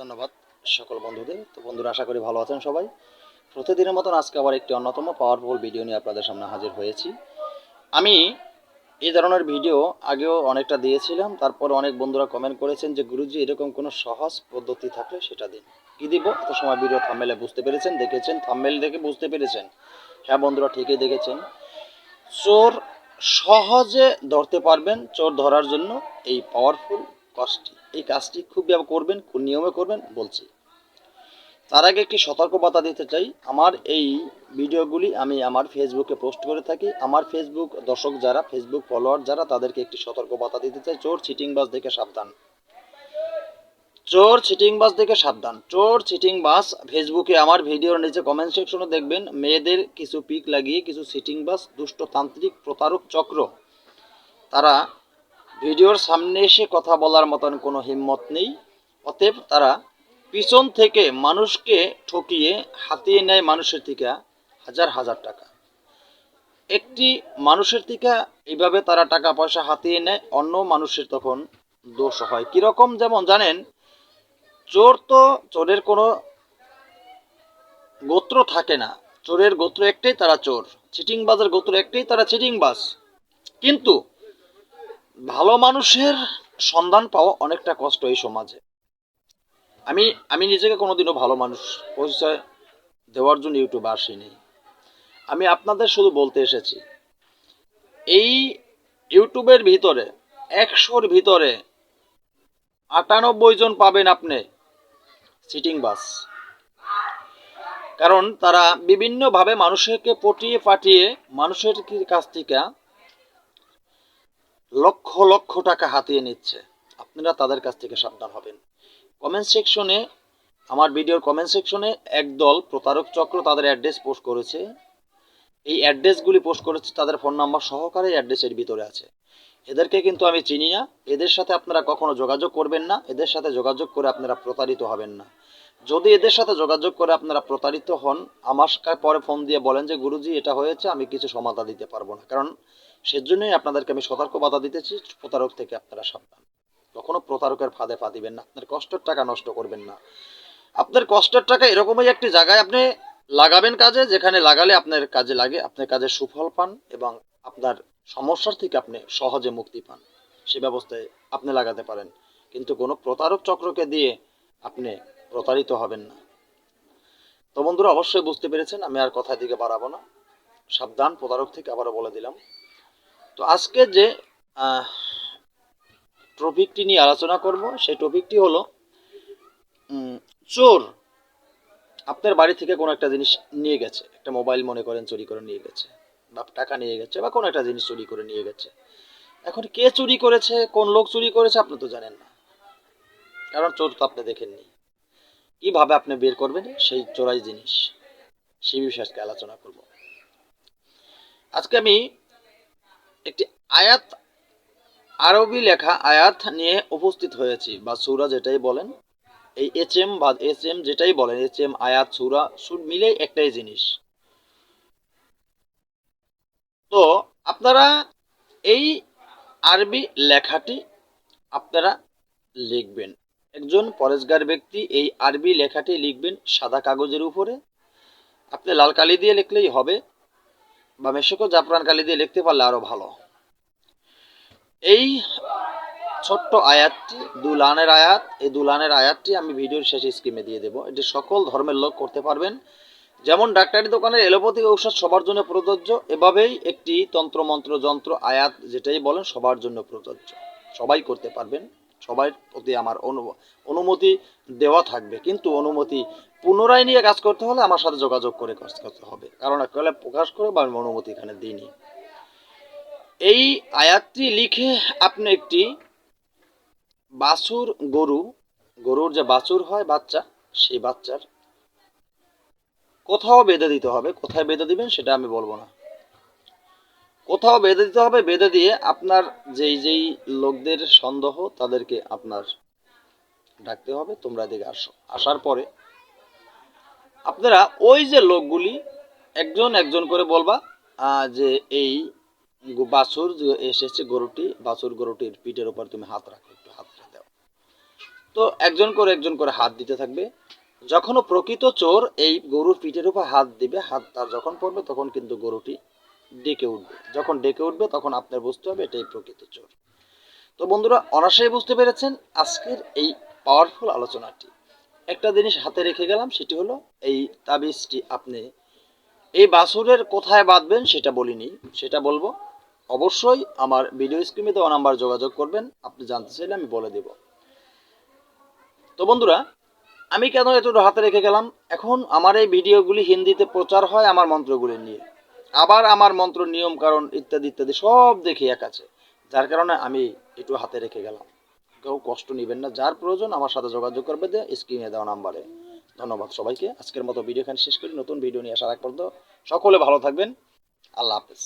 ধন্যবাদ সকল বন্ধুদের। তো বন্ধুরা, আশা করি ভালো আছেন সবাই। প্রতিদিনের মতন আজকে আবার একটি অন্যতম পাওয়ারফুল ভিডিও নিয়ে আপনাদের সামনে হাজির হয়েছি। আমি এই ধরনের ভিডিও আগেও অনেকটা দিয়েছিলাম, তারপর অনেক বন্ধুরা কমেন্ট করেছেন যে, গুরুজি, এরকম কোনো সহজ পদ্ধতি থাকলে সেটা দিন। কি দিব? এত সময় ভিডিও থাম্মেলে বুঝতে পেরেছেন? দেখেছেন? থাম্মেল দেখে বুঝতে পেরেছেন? হ্যাঁ বন্ধুরা, ঠিকই দেখেছেন। চোর সহজে ধরতে পারবেন, চোর ধরার জন্য এই পাওয়ারফুল কাজটি এই কাজটি খুব করবেন কোন নিয়মে করবেন বলছি। তার আগে একটি সতর্কবার্তা দিতে চাই। আমার এই ভিডিওগুলি আমি আমার ফেসবুকে পোস্ট করে থাকি। আমার ফেসবুক দর্শক যারা ফেসবুক ফলোয়ার যারা, তাদেরকে একটি সতর্কবার্তা দিতে চাই। চোর চিটিংবাজ দেখে সাবধান। চোর চিটিংবাজ দেখে সাবধান। চোর চিটিংবাজ ফেসবুকে আমার ভিডিওর নিচে কমেন্ট সেকশনে দেখবেন, মেয়েদের কিছু পিক লাগিয়ে কিছু চিটিংবাজ দুষ্টতান্ত্রিক প্রতারক চক্র। তারা ভিডিওর সামনে এসে কথা বলার মতন কোনো হিম্মত নেই। অতএব তারা পিছন থেকে মানুষকে ঠকিয়ে হাতিয়ে নেয় মানুষের থেকে হাজার হাজার টাকা। একটি মানুষের থেকে এইভাবে তারা টাকা পয়সা হাতিয়ে নেয়, অন্য মানুষের তখন দোষ হয়। কীরকম যেমন জানেন, চোর তো চোরের কোনো গোত্র থাকে না। চোরের গোত্র একটাই তারা চোর। চিটিংবাজের গোত্র একটাই তারা চিটিংবাজ। কিন্তু ভালো মানুষের সন্ধান পাওয়া অনেকটা কষ্ট এই সমাজে। আমি আমি নিজেকে কোনোদিনও ভালো মানুষ পরিচয় দেওয়ার জন্য ইউটিউবে আসিনি। আমি আপনাদের শুধু বলতে এসেছি, এই ইউটিউবের ভিতরে, একশোর ভিতরে আটানব্বই জন পাবেন আপনি সিটিং বাস কারণ তারা বিভিন্নভাবে মানুষকে পটিয়ে পাঠিয়ে মানুষের কাছ থেকে লক্ষ লক্ষ টাকা হাতিয়ে নিচ্ছে। আপনারা তাদের কাছ থেকে সাবধান হবেন। কমেন্ট সেকশনে, আমার ভিডিওর কমেন্ট সেকশনে একদল প্রতারক চক্র তাদের অ্যাড্রেস পোস্ট করেছে। এই অ্যাড্রেসগুলি পোস্ট করেছে তাদের ফোন নাম্বার সহকারে অ্যাড্রেসের ভিতরে আছে। এদেরকে কিন্তু আমি চিনি না। এদের সাথে আপনারা কখনো যোগাযোগ করবেন না। এদের সাথে যোগাযোগ করে আপনারা প্রতারিত হবেন না। যদি এদের সাথে যোগাযোগ করে আপনারা প্রতারিত হন, আমার পরে ফোন দিয়ে বলেন যে, গুরুজি, এটা হয়েছে, আমি কিছু সমাধা দিতে পারব না। কারণ সেজন্যই আপনাদেরকে আমি সতর্ক বাধা দিতেছি, প্রতারক থেকে আপনারা সাবধান। কখনো প্রতারকের ফাঁদে পা দিবেন না, আপনার কষ্টের টাকা নষ্ট করবেন না। আপনার কষ্টের টাকা এরকমই একটি জায়গায় আপনি লাগাবেন কাজে, যেখানে লাগালে আপনার কাজে লাগে, আপনার কাজে সুফল পান এবং আপনার সমস্যার থেকে আপনি সহজে মুক্তি পান। সে ব্যবস্থায় আপনি লাগাতে পারেন। কিন্তু কোনো প্রতারক চক্রকে দিয়ে আপনি প্রতারিত হবেন না। তো বন্ধুরা, অবশ্যই বুঝতে পেরেছেন, আমি আর কথা দিকে বাড়াবো না। সাবধান, প্রতারক থেকে আবারও বলে দিলাম। তো আজকে যে টপিকটি নিয়ে আলোচনা করব, সেই টপিকটি হলো চোর আপনার বাড়ি থেকে কোনো একটা জিনিস নিয়ে গেছে, একটা মোবাইল মনে করেন চুরি করে নিয়ে গেছে, বা টাকা নিয়ে গেছে, বা কোনো একটা জিনিস চুরি করে নিয়ে গেছে। এখন কে চুরি করেছে, কোন লোক চুরি করেছে, আপনি তো জানেন না। কারণ চোর তো আপনি দেখেননি। কীভাবে আপনি বের করবেন সেই চোরাই জিনিস, সেই বিষয়ে আজকে আলোচনা করব। আজকে আমি একটি আয়াত, আরবি লেখা আয়াত নিয়ে উপস্থিত হয়েছি, বা সুরা যেটাই বলেন। এই এইচ এম বা এস এম যেটাই বলেন এইচ এম আয়াত, সুরা সুর মিলে একটাই জিনিস। তো আপনারা এই আরবি লেখাটি আপনারা লিখবেন। একজন পরেশগার ব্যক্তি এই আরবি লেখাটি লিখবেন সাদা কাগজের উপরে। আপনি লাল কালি দিয়ে লিখলেই হবে। বা মেশকো জাফরান কালি দিয়ে লিখতে পারলে আরও ভালো। এই ছোট্ট আয়াতটি, দুলানের আয়াত, এই দুলানের আয়াতটি আমি ভিডিওর শেষে স্ক্রিমে দিয়ে দেবো। এটি সকল ধর্মের লোক করতে পারবেন। যেমন ডাক্তারি দোকানের এলোপ্যাথি ঔষধ সবার জন্য প্রযোজ্য, এভাবেই একটি তন্ত্রমন্ত্র যন্ত্র আয়াত যেটাই বলেন সবার জন্য প্রযোজ্য। সবাই করতে পারবেন। সবার প্রতি আমার অনু- অনুমতি দেওয়া থাকবে। কিন্তু অনুমতি পুনরায় নিয়ে কাজ করতে হলে আমার সাথে যোগাযোগ করে কাজ করতে হবে। কারণ প্রকাশ করে বা আমি অনুমতি এখানে দিইনি। এই আয়াতটি লিখে আপনি একটি বাছুর গরু, গরুর যে বাছুর হয় বাচ্চা, সেই বাচ্চার কোথাও বেঁধে দিতে হবে। কোথায় বেঁধে দিবেন সেটা আমি বলব না। কোথাও বেঁধে দিতে হবে, বেঁধে দিয়ে আপনার যেই যেই লোকদের সন্দেহ তাদেরকে আপনার ডাকতে হবে, তোমরা এদিকে আসো। আসার পরে আপনারা ওই যে লোকগুলি একজন একজন করে বলবা যে এই বাছুর এসেছে গরুটি, বাছুর গরুটির পিঠের উপর তুমি হাত রাখো, একটু হাত দাও। তো একজন করে একজন করে হাত দিতে থাকবে। যখন ও প্রকৃত চোর এই গরুর পিঠের উপর হাত দিবে, হাত তার যখন পড়বে তখন কিন্তু গরুটি ডেকে উঠবে। যখন ডেকে উঠবে, তখন আপনার বুঝতে হবে এটাই প্রকৃত চোর। তো বন্ধুরা অনায়াসেই বুঝতে পেরেছেন আজকের এই পাওয়ারফুল আলোচনাটি। একটা জিনিস হাতে রেখে গেলাম, সেটি হলো এই তাবিজটি আপনি এই বাসুরের কোথায় বাঁধবেন সেটা বলিনি। সেটা বলব, অবশ্যই আমার ভিডিও স্ক্রিনে দেওয়া নাম্বার যোগাযোগ করবেন, আপনি জানতে চাইলে আমি বলে দেব। তো বন্ধুরা, আমি কেন এতটা হাতে রেখে গেলাম? এখন আমার এই ভিডিওগুলি হিন্দিতে প্রচার হয় আমার মন্ত্রগুলি নিয়ে। আবার আমার মন্ত্র, নিয়ম, কারণ ইত্যাদি ইত্যাদি সব দেখে এক আছে। যার কারণে আমি একটু হাতে রেখে গেলাম। কেউ কষ্ট নেবেন না, যার প্রয়োজন আমার সাথে যোগাযোগ করবে দিয়ে স্ক্রিনে দেওয়া নাম্বারে ধন্যবাদ সবাইকে। আজকের মতো ভিডিও এখানে শেষ করি। নতুন ভিডিও নিয়ে আসার আগ পর্যন্ত সকলে ভালো থাকবেন। আল্লাহ হাফেজ।